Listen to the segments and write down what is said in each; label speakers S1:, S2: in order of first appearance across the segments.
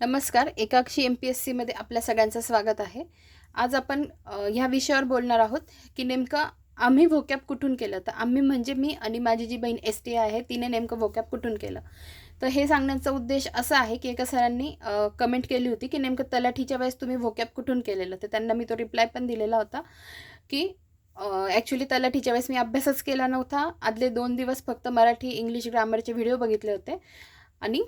S1: नमस्कार एकाक्षी M P S सीमध्ये आपल्या सगळ्यांचं स्वागत आहे. आज आपण ह्या विषयावर बोलणार आहोत की नेमकं आम्ही व्होकॅप कुठून केलं? तर आम्ही म्हणजे मी आणि माझी जी बहीण एस टी आहे तिने नेमकं भोकॅप कुठून केलं? तर हे सांगण्याचा उद्देश असा आहे की एका सरांनी कमेंट केली होती की नेमकं तलाठीच्या वेळेस तुम्ही व्होकॅप कुठून केलेलं? तर त्यांना मी तो रिप्लाय पण दिलेला होता की ॲक्च्युली तलाठीच्या वेळेस मी अभ्यासच केला नव्हता. आदले दोन दिवस फक्त मराठी इंग्लिश ग्रामरचे व्हिडिओ बघितले होते. आणि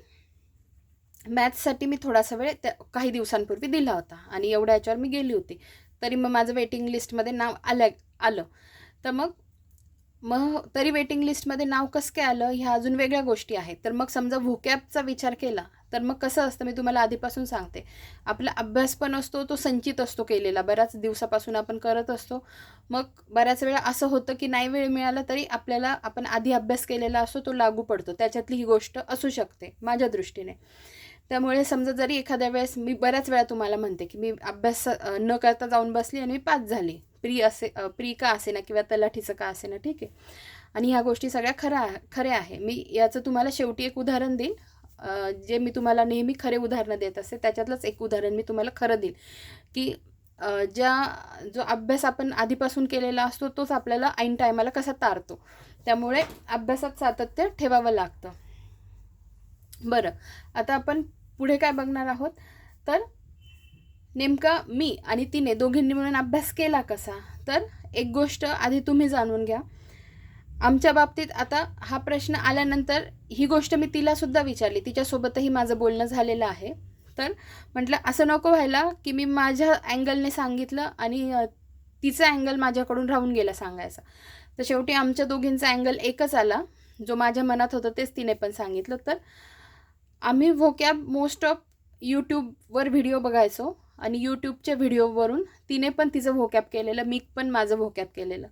S1: मॅथ्ससाठी मी थोडासा वेळ त्या काही दिवसांपूर्वी दिला होता आणि एवढ्या याच्यावर मी गेली होती. तरी मग माझं वेटिंग लिस्टमध्ये नाव आलं आलं. तर मग मग तरी वेटिंग लिस्टमध्ये नाव कसं काय आलं? ह्या अजून वेगळ्या गोष्टी आहेत. तर मग समजा व्होकॅबचा विचार केला तर मग कसं असतं? मी तुम्हाला आधीपासून सांगते. आपला अभ्यास पण असतो तो संचित असतो केलेला. बऱ्याच दिवसापासून आपण करत असतो. मग बऱ्याच वेळा असं होतं की नाही वेळ मिळाला तरी आपल्याला आपण आधी अभ्यास केलेला असतो तो लागू पडतो. त्याच्यातली ही गोष्ट असू शकते माझ्या दृष्टीने. त्यामुळे समजा जरी एखाद्या वेळेस मी बऱ्याच वेळा तुम्हाला म्हणते की मी अभ्यास न करता जाऊन बसली आणि मी पास झाली. प्री असे प्री का असे ना किंवा तलाठीचं का असे ना ठीक आहे. आणि ह्या गोष्टी सगळ्या खऱ्या खऱ्या आहे. मी याचं तुम्हाला शेवटी एक उदाहरण देईन. जे मी तुम्हाला नेहमी खरे उदाहरणं देत असते त्याच्यातलंच एक उदाहरण मी तुम्हाला खरं देईन. की ज्या जो अभ्यास आपण आधीपासून केलेला असतो तोच आपल्याला ऐन टायमाला कसा तारतो. त्यामुळे अभ्यासात सातत्य ठेवावं लागतं. बरं. आता आपण पुढे काय बघणार आहोत? तर नेमका मी आणि तिने दोघींनी मिळून अभ्यास केला कसा? तर एक गोष्ट आधी तुम्ही जाणून घ्या. आमच्या बाबतीत आता हा प्रश्न आल्यानंतर ही गोष्ट मी तिलासुद्धा विचारली. तिच्यासोबतही माझं बोलणं झालेलं आहे. तर म्हटलं असं नको व्हायला की मी माझ्या अँगलने सांगितलं आणि तिचा अँगल माझ्याकडून राहून गेला सांगायचा. तर शेवटी आमच्या दोघींचा अँगल एकच आला. जो माझ्या मनात होतं तेच तिने पण सांगितलं. तर आम्ही व्होकॅब मोस्ट ऑफ यूट्यूबवर व्हिडिओ बघायचो आणि यूट्यूबच्या व्हिडिओवरून तिने पण तिचं व्होकॅब केलेलं मी पण माझं व्होकॅब केलेलं.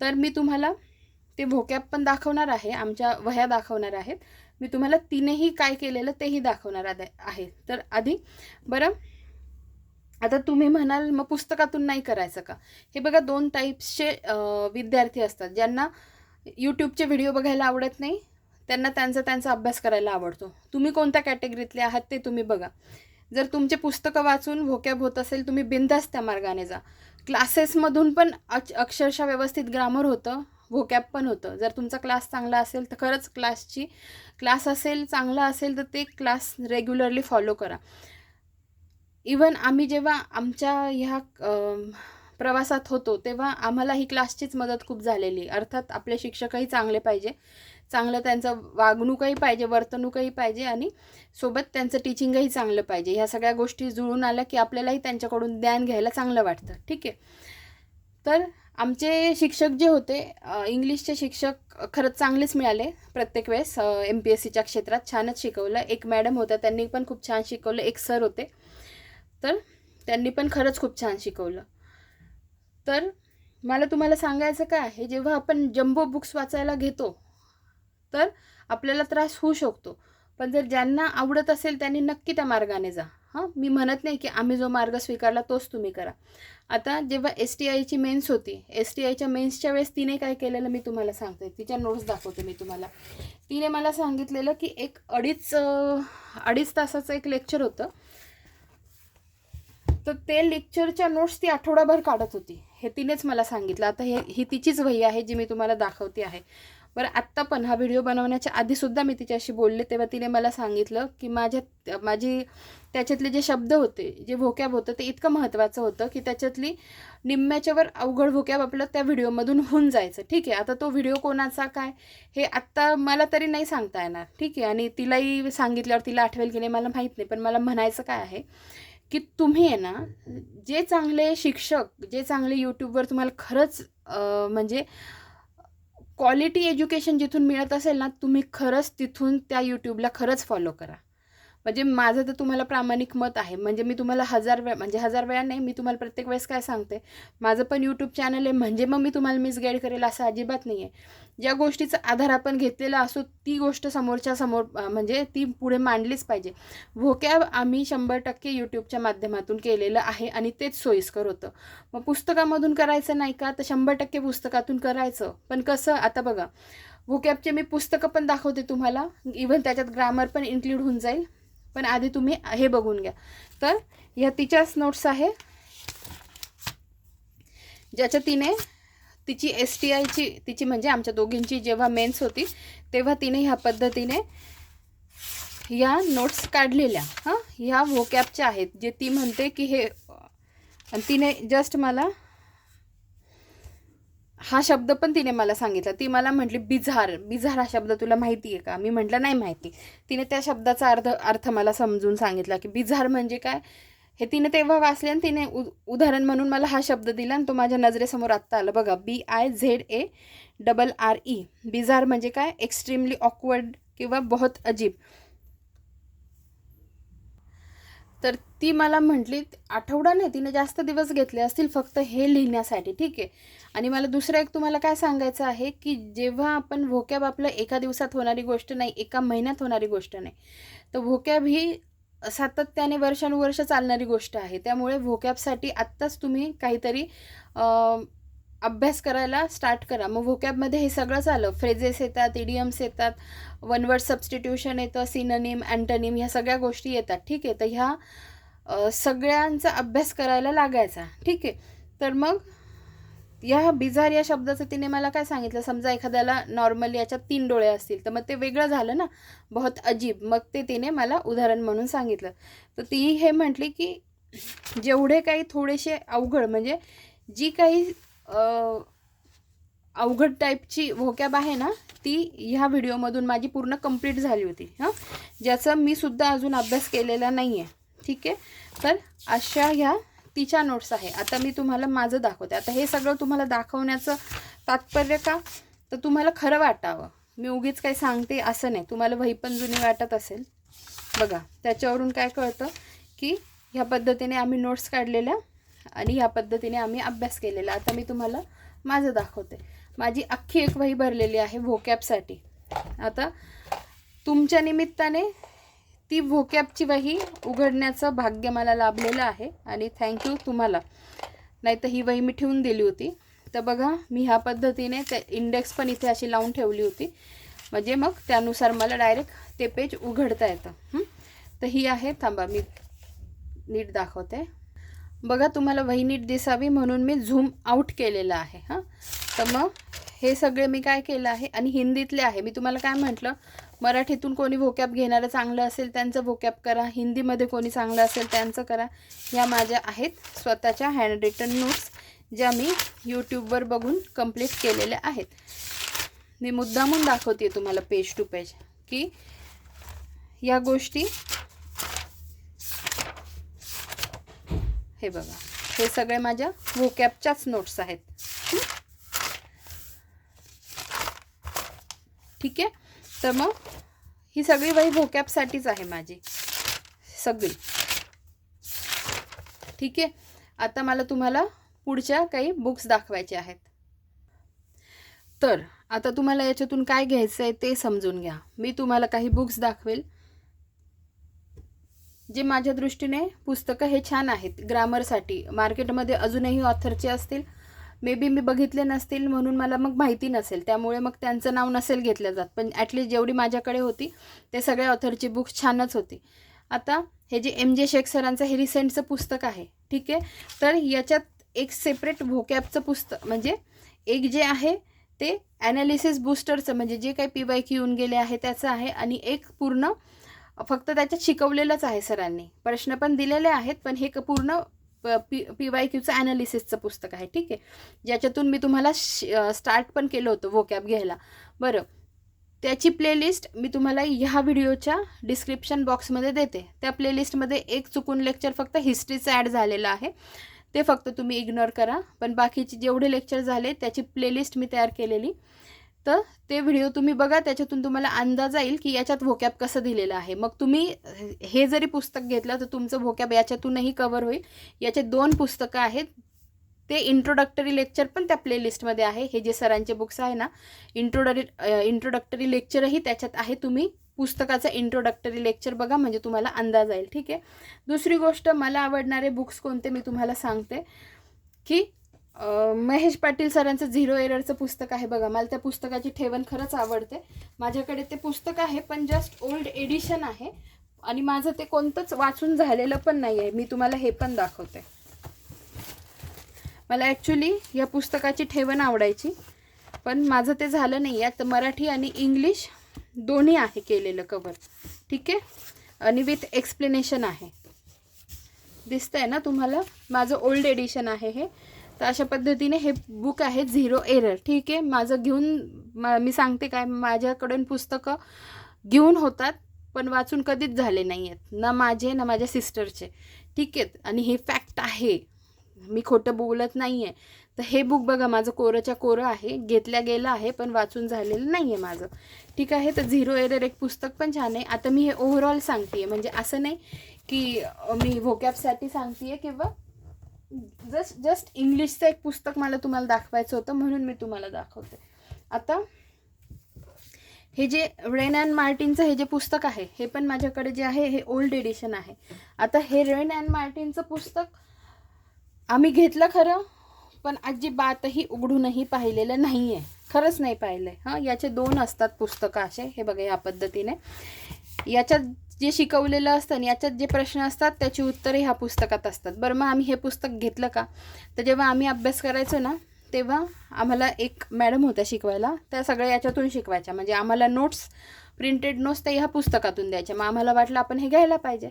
S1: तर मी तुम्हाला ते व्होकॅब पण दाखवणार आहे आमच्या वह्या दाखवणार आहेत. मी तुम्हाला तिनेही काय केलेलं तेही दाखवणार आहे. तर आधी बरं आता तुम्ही म्हणाल मग पुस्तकातून नाही करायचं का? हे बघा दोन टाईप्सचे विद्यार्थी असतात ज्यांना यूट्यूबचे व्हिडिओ बघायला आवडत नाही त्यांना त्यांचा त्यांचा अभ्यास करायला आवडतो. तुम्ही कोणत्या कॅटेगरीतले आहात ते तुम्ही बघा. जर तुमचे पुस्तकं वाचून भोक्याब होत असेल तुम्ही बिंदास त्या मार्गाने जा. क्लासेसमधून पण अक्ष अक्षरशः व्यवस्थित ग्रामर होतं व्होकॅब पण होतं. जर तुमचा क्लास चांगला असेल तर खरंच क्लासची क्लास असेल चांगला असेल तर ते क्लास रेग्युलरली फॉलो करा. इवन आम्ही जेव्हा आमच्या ह्या प्रवासात होतो तेव्हा आम्हाला ही क्लासचीच मदत खूप झालेली. अर्थात आपले शिक्षकही चांगले पाहिजे. चांगलं त्यांचं वागणूकही पाहिजे वर्तणूकही पाहिजे आणि सोबत त्यांचं टीचिंगही चांगलं पाहिजे. ह्या सगळ्या गोष्टी जुळून आल्या की आपल्यालाही त्यांच्याकडून ज्ञान घ्यायला चांगलं वाटतं. ठीक आहे? तर आमचे शिक्षक जे होते इंग्लिशचे शिक्षक खरंच चांगलेच मिळाले प्रत्येक वेळेस एम पी एस सीच्या क्षेत्रात. छानच शिकवलं. एक मॅडम होत्या त्यांनी पण खूप छान शिकवलं. एक सर होते. तर त्यांनी पण खरंच खूप छान शिकवलं. तर मला तुम्हाला सांगायचं काय आहे जेव्हा आपण जम्बो बुक्स वाचायला घेतो तर आपल्याला त्रास होऊ शकतो. पण जर ज्यांना आवडत असेल त्यांनी नक्की त्या मार्गाने जा. हां? मी म्हणत नाही की आम्ही जो मार्ग स्वीकारला तोच तुम्ही करा. आता जेव्हा एस टी आयची मेन्स होती एस टी आयच्या मेन्सच्या वेळेस तिने काय केलेलं मी तुम्हाला सांगते. तिच्या नोट्स दाखवते मी तुम्हाला. तिने मला सांगितलेलं की एक अडीच अडीच तासाचं एक लेक्चर होतं. तर ते लेक्चरच्या नोट्स ती आठवडाभर काढत होती. हे तिनेच मला सांगितलं. आता हे ही तिचीच वही आहे जी मी तुम्हाला दाखवते आहे. बरं आत्ता पण हा व्हिडिओ बनवण्याच्या आधीसुद्धा मी तिच्याशी बोलले तेव्हा तिने मला सांगितलं की माझ्या माझी त्याच्यातले जे शब्द होते जे भोक्याब होतं ते इतकं महत्त्वाचं होतं की त्याच्यातली निम्म्याच्यावर अवघड भोक्याब आपलं त्या व्हिडिओमधून होऊन जायचं. ठीक आहे आता तो व्हिडिओ कोणाचा काय हे आत्ता मला तरी नाही सांगता येणार. ठीक आहे आणि तिलाही सांगितल्यावर तिला आठवेल की नाही मला माहीत नाही पण मला म्हणायचं काय आहे की तुम्ही आहे ना जे चांगले शिक्षक जे चांगले यूट्यूबवर तुम्हाला खरंच म्हणजे क्वालिटी एज्युकेशन जिथून मिळत असेल ना तुम्ही खरंच तिथून त्या यूट्यूबला खरंच फॉलो करा. म्हणजे माझं तर तुम्हाला प्रामाणिक मत आहे. म्हणजे मी तुम्हाला हजार वेळा म्हणजे हजार वेळा नाही मी तुम्हाला प्रत्येक वेळेस काय सांगते माझं पण यूट्यूब चॅनल आहे म्हणजे मग मी तुम्हाला मिसगाईड करेल असं अजिबात नाही आहे ज्या गोष्टीचा आधार आपण घेतलेला असो ती गोष्ट समोरच्या समोर म्हणजे ती पुढे मांडलीच पाहिजे. व्होकॅब आम्ही शंभर टक्के यूट्यूबच्या माध्यमातून केलेलं आहे आणि तेच सोयीस्कर होतं. मग पुस्तकामधून करायचं नाही का तर शंभर टक्के पुस्तकातून करायचं. पण कसं आता बघा व्होकॅबचे मी पुस्तकं पण दाखवते तुम्हाला. इव्हन त्याच्यात ग्रामर पण इन्क्लूड होऊन जाईल. पण आधी तुम्ही हे बघून घ्या. तर ह्या तिच्याच नोट्स आहे. ज्याच्या तिने तिची एस टी आयची तिची म्हणजे आमच्या दोघींची जेव्हा मेन्स होती तेव्हा तिने ह्या पद्धतीने या नोट्स काढलेल्या. हां? ह्या व्होकॅपच्या आहेत जे ती म्हणते की हे आणि तिने जस्ट मला हा शब्द पण तिने मला सांगितला. ती मला म्हटली बिझार बिझार हा शब्द तुला माहिती आहे का? मी म्हटलं नाही माहिती. तिने त्या शब्दाचा अर्थ अर्थ मला समजून सांगितला की बिझार म्हणजे काय? हे तिने तेव्हा वाचले आणि तिने उ उदाहरण म्हणून मला हा शब्द दिला आणि तो माझ्या नजरेसमोर आत्ता आला. बघा B I Z A double R E bizarre म्हणजे काय? एक्स्ट्रीमली ऑकवर्ड किंवा बहुत अजीब. तर ती मला म्हटली आठवडा नाही तिने जास्त दिवस घेतले असतील फक्त हे लिहिण्यासाठी. ठीक आहे. आणि मला दुसरं एक तुम्हाला काय सांगायचं आहे की जेव्हा आपण व्होकॅब आपलं एका दिवसात होणारी गोष्ट नाही एका महिन्यात होणारी गोष्ट नाही तर व्होकॅब ही सातत्याने वर्षानुवर्ष चालणारी गोष्ट आहे. त्यामुळे व्होकॅबसाठी आत्ताच तुम्ही काहीतरी अभ्यास करायला स्टार्ट करा. मग व्होकॅबमध्ये हे सगळंच आलं फ्रेजेस येतात इडियम्स येतात वन वर्ड सबस्टिट्यूशन येतं सिननिम अँटनिम ह्या सगळ्या गोष्टी येतात. ठीक आहे? तर ह्या सगळ्यांचा अभ्यास करायला लागायचा. ठीक आहे? तर मग या बिझार या शब्दाचं तिने मला काय सांगितलं? समजा एखाद्याला नॉर्मली याच्यात तीन डोळे असतील तर मग ते वेगळं झालं ना? बहुत अजीब. मग ते तिने मला उदाहरण म्हणून सांगितलं. तर ती हे म्हटली की जेवढे काही थोडेसे अवघड म्हणजे जी काही अवघड टाईपची व्होकॅब आहे ना ती ह्या व्हिडिओमधून माझी पूर्ण कंप्लीट झाली होती. हां? ज्याचा मी सुद्धा अजून अभ्यास केलेला नाही आहे ठीक आहे? तर अशा ह्या तिच्या नोट्स आहे. आता मी तुम्हाला माझं दाखवते. आता हे सगळं तुम्हाला दाखवण्याचं तात्पर्य का? तर तुम्हाला खरं वाटावं. मी उगीच काही सांगते असं नाही. तुम्हाला वही पण जुनी वाटत असेल. बघा त्याच्यावरून काय कळतं की ह्या पद्धतीने आम्ही नोट्स काढलेल्या आणि ह्या पद्धतीने आम्ही अभ्यास केलेला. आता मी तुम्हाला माझं दाखवते. माझी अख्खी एक वही भरलेली आहे व्होकॅपसाठी आता तुमच्या निमित्ताने ती व्होकॅपची वही उघडण्याचं भाग्य मला लाभलेलं आहे आणि थँक्यू तुम्हाला. नाही तर ही वही मी ठेवून दिली होती. तर बघा मी ह्या पद्धतीने ते इंडेक्स पण इथे अशी लावून ठेवली होती. म्हणजे मग त्यानुसार मला डायरेक्ट ते पेज उघडता येतं. तर ही आहे थांबा मी नीट दाखवते. बघा तुम्हाला वही नीट दिसावी म्हणून मी झूम आऊट केलेलं आहे हां. तर मग हे सगळे मी काय केलं आहे? आणि हिंदीतले आहे. मी तुम्हाला काय म्हटलं? मराठीतून कोणी व्होकॅप घेणारं चांगलं असेल त्यांचं व्होकॅप करा. हिंदीमध्ये कोणी चांगलं असेल त्यांचं करा. ह्या माझ्या आहेत स्वतःच्या हँड रिटन नोट्स ज्या मी यूट्यूबवर बघून कंप्लीट केलेल्या आहेत. मी मुद्दामून दाखवते तुम्हाला पेज टू पेज की या गोष्टी हे बघा. हे सगळे माझ्या व्होकॅपच्याच नोट्स आहेत. ठीक आहे? तर मग ही सगळी वही वोकॅपसाठीच आहे माझी. सगळी. ठीक आहे? आता मला तुम्हाला पुढच्या काही बुक्स दाखवायचे आहेत. तर आता तुम्हाला याच्यातून काय घ्यायचं आहे ते समजून घ्या. मी तुम्हाला काही बुक्स दाखवेल. जे माझ्या दृष्टीने पुस्तकं हे छान आहेत ग्रामरसाठी. मार्केटमध्ये अजूनही ऑथरचे असतील. मे बी मी बघितले नसतील म्हणून मला मग माहिती नसेल. त्यामुळे मग त्यांचं नाव नसेल घेतलं जात. पण ॲटलिस्ट जेवढी माझ्याकडे होती ते सगळ्या ऑथरची बुक्स छानच होती. आता हे जे एम जे शेख सरांचं हे रिसेंटचं पुस्तक आहे ठीक आहे? तर याच्यात एक सेपरेट भोकॅपचं पुस्तक म्हणजे एक जे आहे ते ॲनालिसिस बूस्टरचं म्हणजे जे काही पी वाय क्यू येऊन गेले आहे त्याचं आहे. आणि एक पूर्ण फक्त त्याच्यात शिकवलेलंच आहे सरांनी. प्रश्न पण दिलेले आहेत पण हे पूर्ण पी पी वाय क्यूचं ॲनालिसिसचं पुस्तक आहे ठीक आहे? ज्याच्यातून मी तुम्हाला स्टार्ट पण केलं होतं वोकॅब घ्यायला. बरं. त्याची प्लेलिस्ट मी तुम्हाला ह्या व्हिडिओच्या डिस्क्रिप्शन बॉक्समध्ये देते. त्या प्लेलिस्टमध्ये एक चुकून लेक्चर फक्त हिस्ट्रीचं ॲड झालेलं आहे. ते फक्त तुम्ही इग्नोर करा. पण बाकीचे जेवढे लेक्चर झाले त्याची प्लेलिस्ट मी तयार केलेली. तर ते व्हिडिओ तुम्ही बघा त्याच्यातून तुम्हाला अंदाज येईल की याच्यात व्होकॅब कसं दिलेलं आहे. मग तुम्ही हे जरी पुस्तक घेतलं तर तुमचं व्होकॅब याच्यातूनही कवर होईल. याचे दोन पुस्तकं आहेत. ते इंट्रोडक्टरी लेक्चर पण त्या प्लेलिस्टमध्ये आहे. हे जे सरांचे बुक्स आहे ना इंट्रोडरी इंट्रोडक्टरी लेक्चरही त्याच्यात आहे. तुम्ही पुस्तकाचं इंट्रोडक्टरी लेक्चर बघा म्हणजे तुम्हाला अंदाज येईल. ठीक आहे? दुसरी गोष्ट मला आवडणारे बुक्स कोणते मी तुम्हाला सांगते की महेश पाटील सरांचं झिरो एररचं पुस्तक आहे बघा. मला त्या पुस्तकाची ठेवण खरंच आवडते. माझ्याकडे ते पुस्तक आहे पण जस्ट ओल्ड एडिशन आहे. आणि माझं ते कोणतंच वाचून झालेलं पण नाही आहे. मी तुम्हाला हे पण दाखवते. मला ॲक्च्युली या पुस्तकाची ठेवण आवडायची पण माझं ते झालं नाही यात मराठी आणि इंग्लिश दोन्ही आहे केलेलं कवर ठीक आहे? आणि विथ एक्सप्लेनेशन आहे. दिसतंय ना तुम्हाला? माझं ओल्ड एडिशन आहे हे. तर अशा पद्धतीने हे बुक आहे झिरो एरर ठीक आहे? माझं घेऊन मा मी सांगते काय माझ्याकडून पुस्तकं घेऊन होतात पण वाचून कधीच झाले नाही आहेत ना माझे ना माझ्या सिस्टरचे ठीक आहेत आणि हे फॅक्ट आहे. मी खोटं बोलत नाही आहे तर हे बुक बघा माझं कोरंच्या कोरं आहे. घेतल्या गेलं आहे पण वाचून झालेलं नाही आहे माझं. ठीक आहे? तर झिरो एरर एक पुस्तक पण छान आहे. आता मी हे ओव्हरऑल सांगते म्हणजे असं नाही की मी व्होकॅबसाठी सांगते आहे किंवा जस्ट जस्ट इंग्लिशचं एक पुस्तक मला तुम्हाला दाखवायचं होतं म्हणून मी तुम्हाला दाखवते. आता हे जे रेन अँड मार्टिनचं हे जे पुस्तक आहे हे पण माझ्याकडे जे आहे हे ओल्ड एडिशन आहे. आता हे रेन अँड मार्टिनचं पुस्तक आम्ही घेतलं खरं पण अजिबातही उघडूनही पाहिलेलं नाही आहे खरंच नाही पाहिलं आहे हां याचे दोन असतात पुस्तकं असे हे बघा या पद्धतीने. याच्यात जे शिकवलेलं असतं आणि याच्यात जे प्रश्न असतात त्याची उत्तरे ह्या पुस्तकात असतात. बरं मग आम्ही हे पुस्तक घेतलं का? तर जेव्हा आम्ही अभ्यास करायचो ना तेव्हा आम्हाला एक मॅडम होत्या शिकवायला. त्या सगळ्या याच्यातून शिकवायच्या. म्हणजे आम्हाला नोट्स प्रिंटेड नोट्स त्या ह्या पुस्तकातून द्यायच्या. मग आम्हाला वाटलं आपण हे घ्यायला पाहिजे.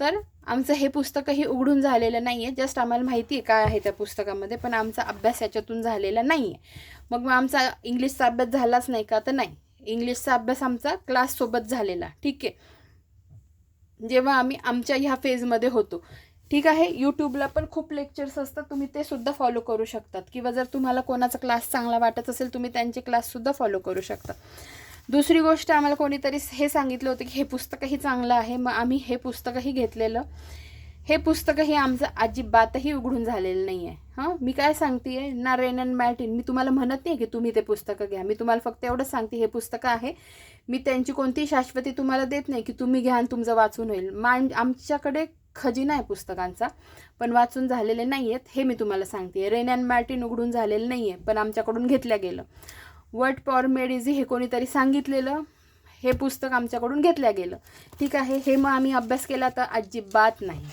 S1: तर आमचं हे पुस्तकही उघडून झालेलं नाही आहे जस्ट आम्हाला माहिती आहे काय आहे त्या पुस्तकामध्ये पण आमचा अभ्यास याच्यातून झालेला नाही आहे मग मग आमचा इंग्लिशचा अभ्यास झालाच नाही का? तर नाही. इंग्लिशचा अभ्यास आमचा क्लाससोबत झालेला. ठीक. आहे जेव्हा आम्ही आमच्या ह्या फेजमध्ये होतो. ठीक आहे? यूट्यूबला पण खूप लेक्चर्स असतात. तुम्ही ते सुद्धा फॉलो करू शकतात. किंवा जर तुम्हाला कोणाचा क्लास चांगला वाटत असेल तुम्ही त्यांचे क्लाससुद्धा फॉलो करू शकता. दुसरी गोष्ट आम्हाला कोणीतरी हे सांगितलं होतं की हे पुस्तकही चांगलं आहे. मग आम्ही हे पुस्तकही घेतलेलं. हे पुस्तकही आमचं अजिबातही उघडून झालेलं नाही आहे हां? मी काय सांगते आहे ना रेन अँड मॅटिन. मी तुम्हाला म्हणत नाही की तुम्ही ते पुस्तकं घ्या. मी तुम्हाला फक्त एवढंच सांगते हे पुस्तकं आहे. मी त्यांची कोणतीही शाश्वती तुम्हाला देत नाही की तुम्ही घ्या आणि तुमचं वाचून होईल. मान आमच्याकडे खजिना आहे पुस्तकांचा पण वाचून झालेले नाही आहेत हे मी तुम्हाला सांगते. रेन अँड मॅटिन उघडून झालेलं नाही आहे पण आमच्याकडून घेतलं गेलं. वर्ड पॉवर मेड इझी हे कोणीतरी सांगितलेलं हे पुस्तक आमच्याकडून घेतलं गेलं. ठीक आहे हे मग आम्ही अभ्यास केला तर अजिबात नाही.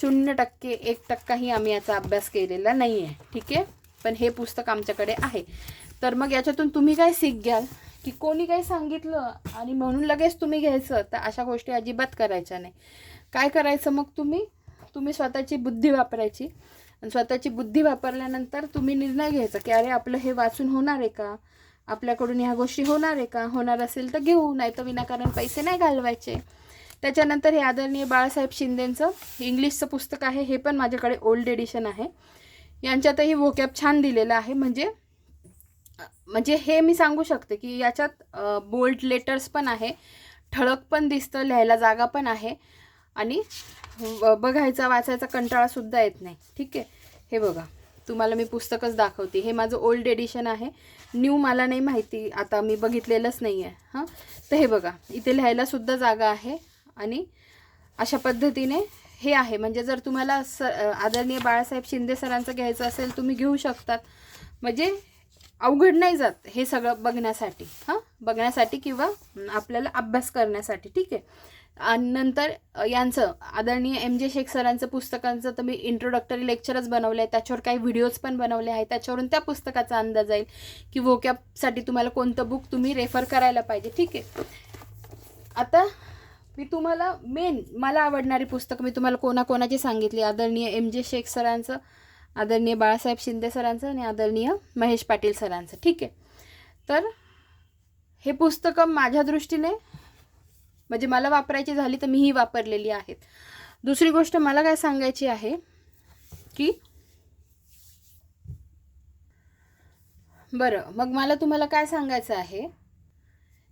S1: शून्य टक्के एक टक्काही आम्ही याचा अभ्यास केलेला नाही आहे ठीक आहे? पण हे पुस्तक आमच्याकडे आहे. तर मग याच्यातून तुम्ही काय सीख घ्याल? की कोणी काही सांगितलं आणि म्हणून लगेच तुम्ही घ्यायचं तर अशा गोष्टी अजिबात करायच्या नाही. काय करायचं मग तुम्ही? तुम्ही स्वतःची बुद्धी वापरायची. आणि स्वतःची बुद्धी वापरल्यानंतर तुम्ही निर्णय घ्यायचा की अरे आपलं हे वाचून होणार आहे का? आपल्याकडून ह्या गोष्टी होणार आहे का? होणार असेल तर घेऊ नाही तर विनाकारण पैसे नाही घालवायचे. त्याच्यानंतर हे आदरणीय बाळासाहेब शिंदेंचं इंग्लिशचं पुस्तक आहे हे पण माझ्याकडे ओल्ड एडिशन आहे. यांच्यातही वोकॅप छान दिलेलं आहे म्हणजे म्हणजे हे मी सांगू शकते की याच्यात बोल्ड लेटर्स पण आहे ठळक पण दिसतं लिहायला जागा पण आहे आणि बघायचा वाचायचा कंटाळासुद्धा येत नाही. ठीक आहे? हे बघा तुम्हाला मी पुस्तकच दाखवते. हे माझं ओल्ड एडिशन आहे. न्यू मला नाही माहिती आता मी बघितलेलंच नाही आहे. हां? तर हे बघा इथे लिहायलासुद्धा जागा आहे आणि अशा पद्धतीने हे आहे. म्हणजे जर तुम्हाला स आदरणीय बाळासाहेब शिंदे सरांचं घ्यायचं असेल तुम्ही घेऊ शकतात. म्हणजे अवघड नाही जात हे सगळं बघण्यासाठी हां? बघण्यासाठी किंवा आपल्याला अभ्यास करण्यासाठी ठीक आहे? आणि नंतर यांचं आदरणीय एम जे शेख सरांचं पुस्तकांचं तर मी इंट्रोडक्टरी लेक्चरच बनवलं आहे त्याच्यावर काही व्हिडिओज पण बनवले आहेत. त्याच्यावरून त्या पुस्तकाचा अंदाज येईल की वोकॅपसाठी तुम्हाला कोणतं बुक तुम्ही रेफर करायला पाहिजे ठीक आहे? आता मी तुम्हाला मेन मला आवडणारी पुस्तकं मी तुम्हाला कोणाकोणाची सांगितली? आदरणीय एम जे शेख सरांचं आदरणीय बाळासाहेब शिंदे सरांचं आणि आदरणीय महेश पाटील सरांचं. ठीक आहे. तर हे पुस्तकं माझ्या दृष्टीने म्हणजे मला वापरायची झाली तर मीही वापरलेली आहेत. दुसरी गोष्ट मला काय सांगायची आहे की बरं मग मला तुम्हाला काय सांगायचं आहे?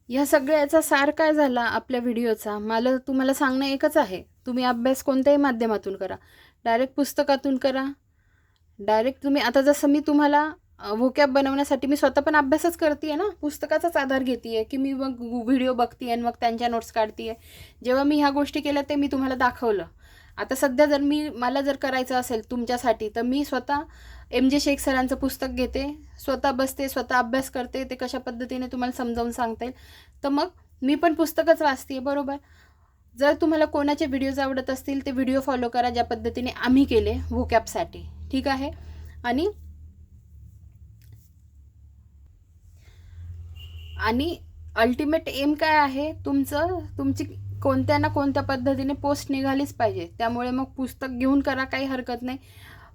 S1: ह्या सगळ्याचा सार काय झाला आपल्या व्हिडिओचा? मला तुम्हाला सांगणं एकच आहे. तुम्ही अभ्यास कोणत्याही माध्यमातून करा. डायरेक्ट पुस्तकातून करा. डायरेक्ट तुम्ही आता जसं मी तुम्हाला व्होकॅब बनवण्यासाठी मी स्वतः पण अभ्यासच करते ना? पुस्तकाचाच आधार घेते आहे की मी मग व्हिडिओ बघते आणि मग त्यांच्या नोट्स काढते आहे जेव्हा मी ह्या गोष्टी केल्या ते मी तुम्हाला दाखवलं. आता सध्या जर मी मला जर करायचं असेल तुमच्यासाठी तर मी स्वतः एम जे शेख सरांचं पुस्तक घेते. स्वतः बसते स्वतः अभ्यास करते ते कशा पद्धतीने तुम्हाला समजावून सांगता येईल. तर मग मी पण पुस्तकच वाचते बरोबर? जर तुम्हाला कोणाचे व्हिडिओज आवडत असतील ते व्हिडिओ फॉलो करा ज्या पद्धतीने आम्ही केले व्होकॅपसाठी ठीक आहे? आणि आणि अल्टिमेट एम काय आहे? तुमचं तुमची कोणत्या ना कोणत्या पद्धतीने पोस्ट निघालीच पाहिजे. त्यामुळे मग पुस्तक घेऊन करा काही हरकत नाही.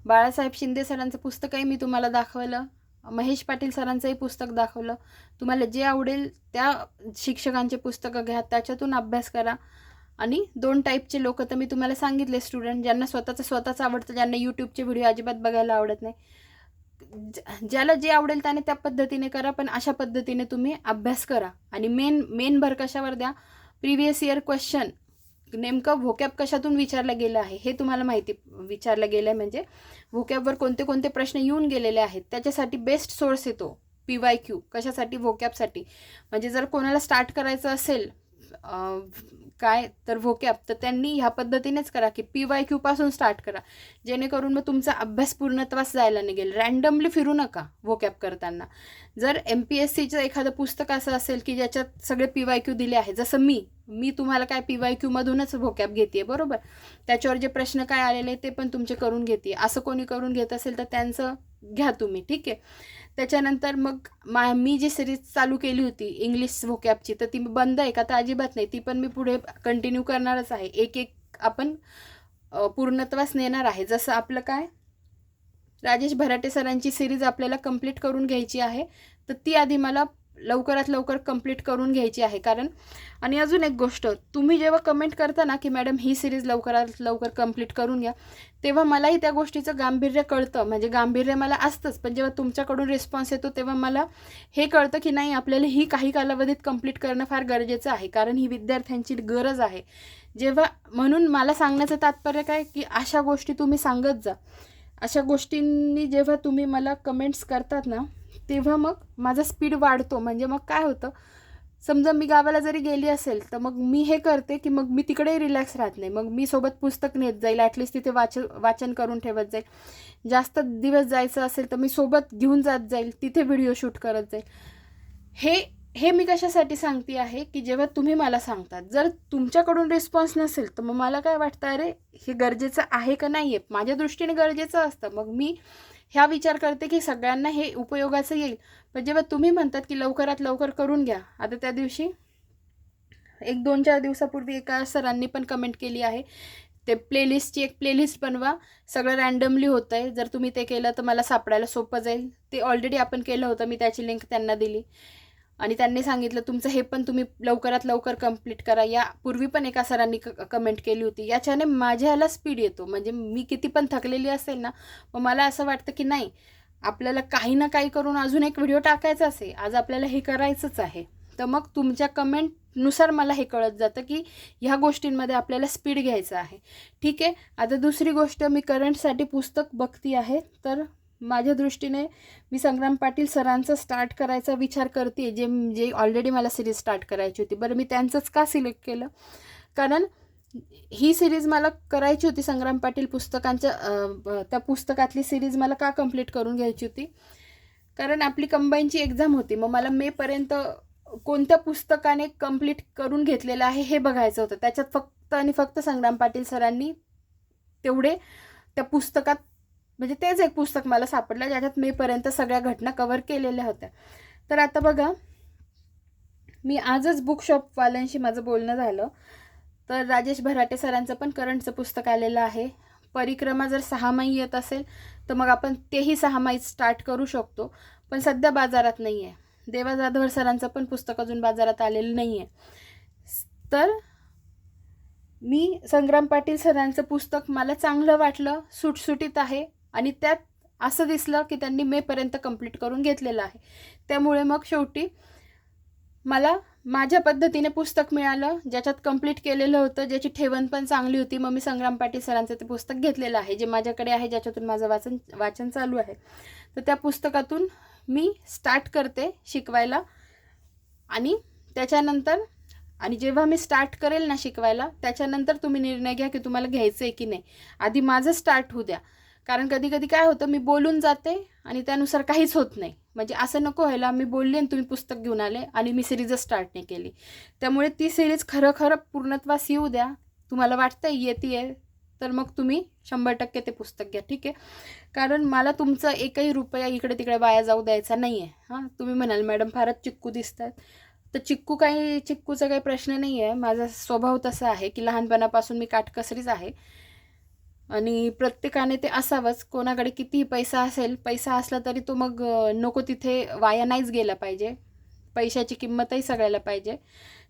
S1: बाळासाहेब शिंदे सरांचं पुस्तकही मी तुम्हाला दाखवलं. महेश पाटील सरांचंही पुस्तक दाखवलं. तुम्हाला जे आवडेल त्या शिक्षकांचे पुस्तकं घ्या. त्याच्यातून अभ्यास करा. आणि दोन टाईपचे लोक तर मी तुम्हाला सांगितले स्टुडंट ज्यांना स्वतःचं स्वतःच आवडतं ज्यांना यूट्यूबचे व्हिडिओ अजिबात बघायला आवडत नाही. ज्याला जे आवडेल त्याने त्या पद्धतीने करा पण अशा पद्धतीने तुम्ही अभ्यास करा. आणि मेन मेन भर कशावर द्या? प्रिव्हियस इयर क्वेश्चन नेमकं व्होकॅप कशातून विचारलं गेलं आहे हे तुम्हाला माहिती विचारलं गेलं आहे म्हणजे व्होकॅपवर कोणते कोणते प्रश्न येऊन गेलेले आहेत त्याच्यासाठी बेस्ट सोर्स येतो पी वाय क्यू कशासाठी? व्होकॅपसाठी म्हणजे जर कोणाला स्टार्ट करायचं असेल काय तर व्होकॅप तर त्यांनी ह्या पद्धतीनेच करा की पी वाय क्यूपासून स्टार्ट करा. जेणेकरून मग तुमचा अभ्यास पूर्णत्वास जायला निघेल. रँडमली फिरू नका व्होकॅप करताना. जर एम पी एस सीचं एखादं पुस्तक असं असेल की ज्याच्यात सगळे पी वाय क्यू दिले आहे जसं मी मी तुम्हाला काय पी वाय क्यूमधूनच व्होकॅप घेते बरोबर? त्याच्यावर जे प्रश्न काय आलेले ते पण तुमचे करून घेते असं कोणी करून घेत असेल तर त्यांचं घ्या तुम्ही ठीक आहे. त्याच्यानंतर मग मा मी जी सिरीज चालू केली होती इंग्लिश व्होकॅपची तर ती बंद आहे का? तर अजिबात नाही. ती पण मी पुढे कंटिन्यू करणारच आहे. एक एक आपण पूर्णत्वास नेणार आहे. जसं आपलं काय? राजेश भराटे सरांची सिरीज आपल्याला कंप्लीट करून घ्यायची आहे. तर ती आधी मला लवकरात लवकर कंप्लीट करून घ्यायची आहे. कारण आणि अजून एक गोष्ट तुम्ही जेव्हा कमेंट करता ना की मॅडम ही सिरीज लवकरात लवकर कंप्लीट करून घ्या तेव्हा मलाही त्या गोष्टीचं गांभीर्य कळतं. म्हणजे गांभीर्य मला असतंच पण जेव्हा तुमच्याकडून रिस्पॉन्स येतो तेव्हा मला हे कळतं की नाही आपल्याला ही काही कालावधीत कंप्लीट करणं फार गरजेचं आहे. कारण ही विद्यार्थ्यांची गरज आहे. जेव्हा म्हणून मला सांगण्याचं तात्पर्य काय की अशा गोष्टी तुम्ही सांगत जा. अशा गोष्टींनी जेव्हा तुम्ही मला कमेंट्स करतात ना तेव्हा मग माझा स्पीड वाढतो. म्हणजे मग काय होतं? समजा मी गावाला जरी गेली असेल तर मग मी हे करते की मग मी तिकडेही रिलॅक्स राहत नाही. मग मी सोबत पुस्तक नेत जाईल ॲटलिस्ट तिथे वाच वाचन करून ठेवत जाईल. जास्त दिवस जायचं असेल तर मी सोबत घेऊन जात जाईल तिथे व्हिडिओ शूट करत जाईल. हे हे मी कशासाठी सांगते आहे की जेव्हा तुम्ही मला सांगतात जर तुमच्याकडून रिस्पॉन्स नसेल तर मग मला काय वाटतं अरे हे गरजेचं आहे का नाही आहे माझ्या दृष्टीने गरजेचं असतं. मग मी ह्या विचार करते की सगळ्यांना हे उपयोगाचं येईल. पण जेव्हा तुम्ही म्हणतात की लवकरात लवकर करून घ्या आता त्या दिवशी एक दोन चार दिवसापूर्वी एका सरांनी पण कमेंट केली आहे. ते प्लेलिस्टची एक प्लेलिस्ट बनवा. सगळं रँडमली होतं आहे जर तुम्ही ते केलं तर मला सापडायला सोपं जाईल. ते ऑलरेडी आपण केलं होतं. मी त्याची लिंक त्यांना दिली. आणि त्यांनी सांगितलं तुमचं हे पण तुम्ही लवकरात लवकर कंप्लीट करा. या पूर्वी पण एका सरांनी क कमेंट केली होती. याच्याने माझ्या ह्याला स्पीड येतो. म्हणजे मी किती पण थकलेली असेल ना मग मला असं वाटतं की नाही आपल्याला काही ना काही करून अजून एक व्हिडिओ टाकायचाच आहे आज आपल्याला हे करायचंच आहे. तर मग तुमच्या कमेंटनुसार मला हे कळत जातं की ह्या गोष्टींमध्ये आपल्याला स्पीड घ्यायचं आहे. ठीक आहे? आता दुसरी गोष्ट मी करंटसाठी पुस्तक बघती आहे. तर माझ्या दृष्टीने मी संग्राम पाटील सरांचा स्टार्ट करायचा विचार करते जे जे ऑलरेडी मला सिरीज स्टार्ट करायची होती. बरं मी त्यांचंच का सिलेक्ट केलं? कारण ही सिरीज मला करायची होती संग्राम पाटील पुस्तकांच्या त्या पुस्तकातली सिरीज मला का कंप्लीट करून घ्यायची होती? कारण आपली कंबाईनची एक्झाम होती. मग मला मेपर्यंत कोणत्या पुस्तकाने कंप्लीट करून घेतलेलं आहे हे बघायचं होतं. त्याच्यात फक्त आणि फक्त संग्राम पाटील सरांनी तेवढे त्या पुस्तकात म्हणजे तेच एक पुस्तक मला सापडलं ज्याच्यात मेपर्यंत सगळ्या घटना कव्हर केलेल्या होत्या. तर आता बघा मी आजच बुक शॉपवाल्यांशी माझं बोलणं झालं. तर राजेश भराटे सरांचं पण करंटचं पुस्तक आलेलं आहे. परिक्रमा जर सहामाही येत असेल तर मग आपण तेही सहामाही स्टार्ट करू शकतो. पण सध्या बाजारात नाही आहे देवा जाधवर सरांचं पण पुस्तक अजून बाजारात आलेलं नाही आहे तर मी संग्राम पाटील सरांचं पुस्तक मला चांगलं वाटलं सुटसुटीत आहे. आणि त्यात असं दिसलं की त्यांनी मेपर्यंत कंप्लीट करून घेतलेलं आहे. त्यामुळे मग शेवटी मला माझ्या पद्धतीने पुस्तक मिळालं ज्याच्यात कंप्लीट केलेलं होतं ज्याची ठेवण पण चांगली होती. मग मी संग्राम पाटील सरांचं ते पुस्तक घेतलेलं आहे जे माझ्याकडे आहे ज्याच्यातून माझं वाचन वाचन चालू आहे. तर त्या पुस्तकातून मी स्टार्ट करते शिकवायला आणि त्याच्यानंतर आणि जेव्हा मी स्टार्ट करेल ना शिकवायला त्याच्यानंतर तुम्ही निर्णय घ्या की तुम्हाला घ्यायचं आहे की नाही. आधी माझं स्टार्ट होऊ द्या. कारण कधी कधी काय होतं मी बोलून जाते आणि त्यानुसार काहीच होत नाही. म्हणजे असं नको व्हायला मी बोलले आणि तुम्ही पुस्तक घेऊन आले आणि मी सिरीजच स्टार्ट नाही केली. त्यामुळे ती सिरीज खरं खरं पूर्णत्वास येऊ द्या. तुम्हाला वाटतं येते आहे तर मग तुम्ही शंभर टक्के ते पुस्तक घ्या ठीक आहे? कारण मला तुमचं एकही रुपया इकडे तिकडे वाया जाऊ द्यायचा नाही आहे हां तुम्ही म्हणाल मॅडम फारच चिक्कू दिसतात. तर चिक्कू काही चिक्कूचा काही प्रश्न नाही आहे माझा स्वभाव तसा आहे की लहानपणापासून मी काटकसरीच आहे. आणि प्रत्येकाने ते असावंच. कोणाकडे कितीही पैसा असेल पैसा असला तरी तो मग नको तिथे वाया नाहीच गेला पाहिजे. पैशाची किंमतही सगळ्याला पाहिजे.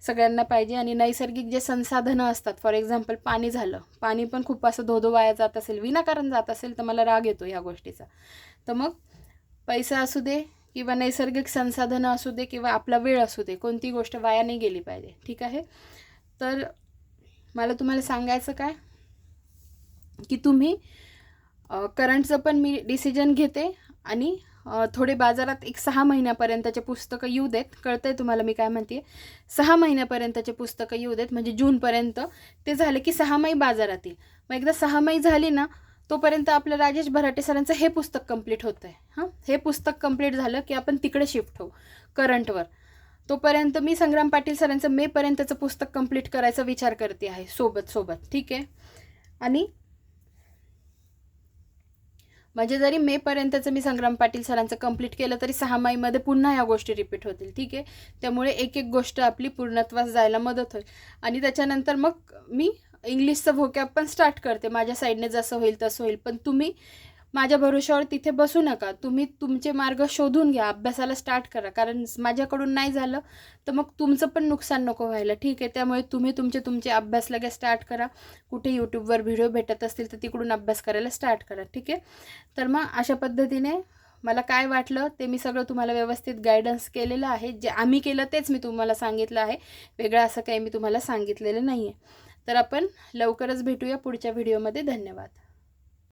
S1: सगळ्यांना पाहिजे आणि नैसर्गिक जे संसाधनं असतात फॉर एक्झाम्पल पाणी झालं. पाणी पण खूप असं धोधो वाया जात असेल विनाकारण जात असेल तर मला राग येतो ह्या गोष्टीचा. तर मग पैसा असू दे किंवा नैसर्गिक संसाधनं असू दे किंवा आपला वेळ असू दे कोणती गोष्ट वाया नाही गेली पाहिजे. ठीक आहे? तर मला तुम्हाला सांगायचं काय? की तुम्ही करंटचं पण मी डिसिजन घेते आणि थोडे बाजारात एक सहा महिन्यापर्यंतचे पुस्तकं येऊ देत. कळतंय तुम्हाला मी काय म्हणते सहा महिन्यापर्यंतचे पुस्तकं येऊ देत. म्हणजे जूनपर्यंत ते झाले की सहामाही बाजारात येईल. मग एकदा सहामाही झाली ना तोपर्यंत आपलं राजेश भराटे सरांचं हे पुस्तक कंप्लीट होतं आहे हां? हे पुस्तक कंप्लीट झालं की आपण तिकडे शिफ्ट होऊ करंटवर तोपर्यंत मी संग्राम पाटील सरांचं मेपर्यंतचं पुस्तक कंप्लीट करायचा विचार करते आहे सोबत सोबत. ठीक आहे? आणि म्हणजे जरी मेपर्यंतचं मी संग्राम पाटील सरांचं कंप्लीट केलं तरी सहा माईमध्ये पुन्हा ह्या गोष्टी रिपीट होतील ठीक आहे? त्यामुळे एक एक गोष्ट आपली पूर्णत्वास जायला मदत होईल. आणि त्याच्यानंतर मग मी इंग्लिशचं व्होकॅब पण स्टार्ट करते. माझ्या साईडने जसं होईल तसं होईल. पण तुम्ही माझ्या भरोश्यावर तिथे बसू नका. तुम्ही तुमचे मार्ग शोधून घ्या. अभ्यासाला स्टार्ट करा. कारण माझ्याकडून नाही झालं तर मग तुमचं पण नुकसान नको व्हायला. ठीक आहे त्यामुळे तुम्ही तुमचे तुमचे अभ्यास लगेच स्टार्ट करा. कुठे यूट्यूबवर व्हिडिओ भेटत असतील तर तिकडून अभ्यास करायला स्टार्ट करा. ठीक आहे? तर मग अशा पद्धतीने मला काय वाटलं ते मी सगळं तुम्हाला व्यवस्थित गायडन्स केलेलं आहे. जे आम्ही केलं तेच मी तुम्हाला सांगितलं आहे. वेगळं असं काही मी तुम्हाला सांगितलेलं नाही आहे तर आपण लवकरच भेटूया पुढच्या व्हिडिओमध्ये धन्यवाद.